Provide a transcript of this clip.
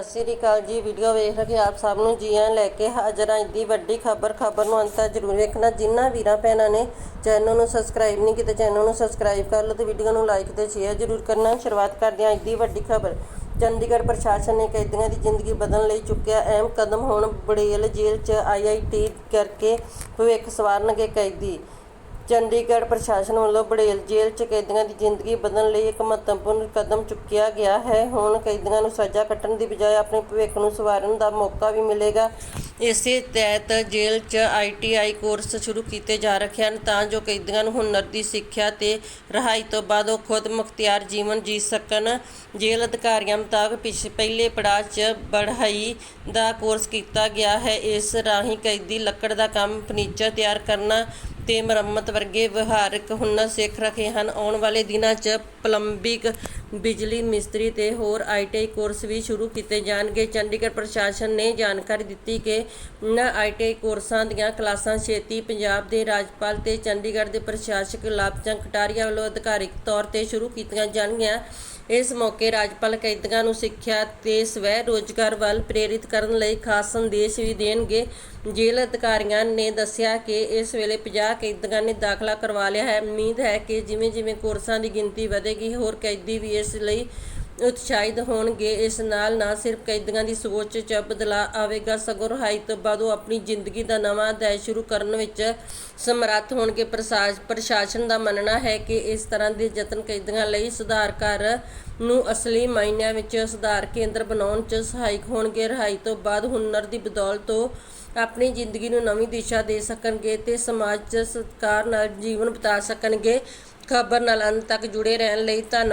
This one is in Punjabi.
ਸਤਿ ਸ੍ਰੀ ਅਕਾਲ ਜੀ, ਵੀਡੀਓ ਵੇਖ ਰਹੇ ਆਪ ਸਭ ਨੂੰ ਜੀ ਆਇਆਂ ਲੈ ਕੇ। ਹਾਜ਼ਰ ਹਾਂ ਦੀ ਵੱਡੀ ਖਬਰ ਖਬਰ ਨੂੰ ਅੰਤ ਤੱਕ ਜ਼ਰੂਰ ਵੇਖਣਾ। ਜਿਨ੍ਹਾਂ ਵੀਰਾਂ ਭੈਣਾਂ ਨੇ ਚੈਨਲ ਨੂੰ ਸਬਸਕ੍ਰਾਈਬ ਨਹੀਂ ਕੀਤਾ, ਚੈਨਲ ਨੂੰ ਸਬਸਕ੍ਰਾਈਬ ਕਰ ਲਓ ਤੇ ਵੀਡੀਓ ਨੂੰ ਲਾਈਕ ਤੇ ਸ਼ੇਅਰ ਜ਼ਰੂਰ ਕਰਨਾ। ਸ਼ੁਰੂਆਤ ਕਰਦੇ ਹਾਂ ਅੱਜ ਦੀ ਵੱਡੀ ਖਬਰ। ਚੰਡੀਗੜ੍ਹ ਪ੍ਰਸ਼ਾਸਨ ਨੇ ਕੈਦੀਆਂ ਦੀ ਜ਼ਿੰਦਗੀ ਬਦਲਣ ਲਈ ਚੁੱਕਿਆ ਅਹਿਮ ਕਦਮ। ਹੁਣ ਬੜੇਲ ਜੇਲ੍ਹ 'ਚ ਆਈਆਈਟੀ ਕਰਕੇ ਭਵਿੱਖ ਸਵਾਰਨਗੇ ਕੈਦੀ। ਚੰਡੀਗੜ੍ਹ ਪ੍ਰਸ਼ਾਸਨ ਵੱਲੋਂ ਬੜੇਲ ਜੇਲ੍ਹ 'ਚ ਕੈਦੀਆਂ ਦੀ ਜ਼ਿੰਦਗੀ ਬਦਲਣ ਲਈ ਇੱਕ ਮਹੱਤਵਪੂਰਨ ਕਦਮ ਚੁੱਕਿਆ ਗਿਆ ਹੈ। ਹੁਣ ਕੈਦੀਆਂ ਨੂੰ ਸਜ਼ਾ ਕੱਟਣ ਦੀ ਬਜਾਏ ਆਪਣੇ ਭਵਿੱਖ ਨੂੰ ਸਵਾਰਨ ਦਾ ਮੌਕਾ ਵੀ ਮਿਲੇਗਾ। ਇਸੇ ਤਹਿਤ ਜੇਲ੍ਹ 'ਚ ਆਈਟੀਆਈ ਕੋਰਸ ਸ਼ੁਰੂ ਕੀਤੇ ਜਾ ਰਹੇ ਹਨ ਤਾਂ ਜੋ ਕੈਦੀਆਂ ਨੂੰ ਹੁਨਰ ਦੀ ਸਿੱਖਿਆ ਤੇ ਰਿਹਾਈ ਤੋਂ ਬਾਅਦ ਉਹ ਖੁਦ ਮੁਖਤਿਆਰ ਜੀਵਨ ਜੀ ਸਕਣ। ਜੇਲ੍ਹ ਅਧਿਕਾਰੀਆਂ ਮੁਤਾਬਕ ਪਿਛ, ਪਹਿਲੇ ਪੜਾਅ 'ਚ ਬੜਹਾਈ ਦਾ ਕੋਰਸ ਕੀਤਾ ਗਿਆ ਹੈ। ਇਸ ਰਾਹੀਂ ਕੈਦੀ ਲੱਕੜ ਦਾ ਕੰਮ, ਫਰਨੀਚਰ ਤਿਆਰ ਕਰਨਾ ਤੇ ਮੁਰੰਮਤ ਵਰਗੇ ਵਿਵਹਾਰਕ ਹੁਨਰ ਸਿੱਖ ਰਹੇ ਹਨ। ਆਉਣ ਵਾਲੇ ਦਿਨਾਂ 'ਚ ਪਲੰਬਿੰਗ ਬਿਜਲੀ ਮਿਸਤਰੀ ਤੇ ਹੋਰ ਆਈਟੀਆਈ ਕੋਰਸ ਵੀ ਸ਼ੁਰੂ ਕੀਤੇ ਜਾਣਗੇ। ਚੰਡੀਗੜ੍ਹ ਪ੍ਰਸ਼ਾਸਨ ਨੇ ਜਾਣਕਾਰੀ ਦਿੱਤੀ ਕਿ ਇਨ੍ਹਾਂ ਆਈਟੀਆਈ ਕੋਰਸਾਂ ਦੀਆਂ ਕਲਾਸਾਂ ਛੇਤੀ ਪੰਜਾਬ ਦੇ ਰਾਜਪਾਲ ਤੇ ਚੰਡੀਗੜ੍ਹ ਦੇ ਪ੍ਰਸ਼ਾਸਕ ਲਾਭਚੰਦ ਕਟਾਰੀਆ ਵੱਲੋਂ ਅਧਿਕਾਰਿਕ ਤੌਰ ਤੇ ਸ਼ੁਰੂ ਕੀਤੀਆਂ ਜਾਣਗੀਆਂ। ਇਸ ਮੌਕੇ ਰਾਜਪਾਲ ਕੈਦੀਆਂ ਨੂੰ ਸਿੱਖਿਆ ਤੇ ਸਵੈ ਰੋਜ਼ਗਾਰ ਵੱਲ ਪ੍ਰੇਰਿਤ ਕਰਨ ਲਈ ਖਾਸ ਸੰਦੇਸ਼ ਵੀ ਦੇਣਗੇ। ਜੇਲ੍ਹ ਅਧਿਕਾਰੀਆਂ ਨੇ ਦੱਸਿਆ ਕਿ ਇਸ ਵੇਲੇ 50 ਕੈਦੀਆਂ ਨੇ ਦਾਖਲਾ ਕਰਵਾ ਲਿਆ ਹੈ। ਉਮੀਦ ਹੈ ਕਿ ਜਿਵੇਂ ਜਿਵੇਂ ਕੋਰਸਾਂ ਦੀ ਗਿਣਤੀ ਵਧੇਗੀ, ਹੋਰ ਕੈਦੀ ਵੀ ਇਸ ਲਈ ਉਤਸ਼ਾਹਿਤ ਹੋਣਗੇ। ਇਸ ਨਾਲ ਨਾ ਸਿਰਫ ਕੈਦੀਆਂ ਦੀ ਸੋਚ 'ਚ ਬਦਲਾਅ ਆਵੇਗਾ, ਸਗੋਂ ਰਿਹਾਈ ਤੋਂ ਬਾਅਦ ਉਹ ਆਪਣੀ ਜ਼ਿੰਦਗੀ ਦਾ ਨਵਾਂ ਅਧਿਆਇ ਸ਼ੁਰੂ ਕਰਨ ਵਿੱਚ ਸਮਰੱਥ ਹੋਣਗੇ। ਪ੍ਰਸ਼ਾਸਨ ਦਾ ਮੰਨਣਾ ਹੈ ਕਿ ਇਸ ਤਰ੍ਹਾਂ ਦੇ ਯਤਨ ਕੈਦੀਆਂ ਲਈ ਸੁਧਾਰ ਘਰ ਨੂੰ ਅਸਲੀ ਮਾਇਨਿਆਂ ਵਿੱਚ ਸੁਧਾਰ ਕੇਂਦਰ ਬਣਾਉਣ 'ਚ ਸਹਾਇਕ ਹੋਣਗੇ। ਰਿਹਾਈ ਤੋਂ ਬਾਅਦ ਹੁਨਰ ਦੀ ਬਦੌਲਤ ਉਹ ਆਪਣੀ ਜ਼ਿੰਦਗੀ ਨੂੰ ਨਵੀਂ ਦਿਸ਼ਾ ਦੇ ਸਕਣਗੇ ਤੇ ਸਮਾਜ 'ਚ ਸਤਿਕਾਰ ਨਾਲ ਜੀਵਨ ਬਿਤਾ ਸਕਣਗੇ। ਖਬਰ ਨਾਲ ਅੰਤ ਤੱਕ ਜੁੜੇ ਰਹਿਣ ਲਈ ਧੰਨਵਾਦ।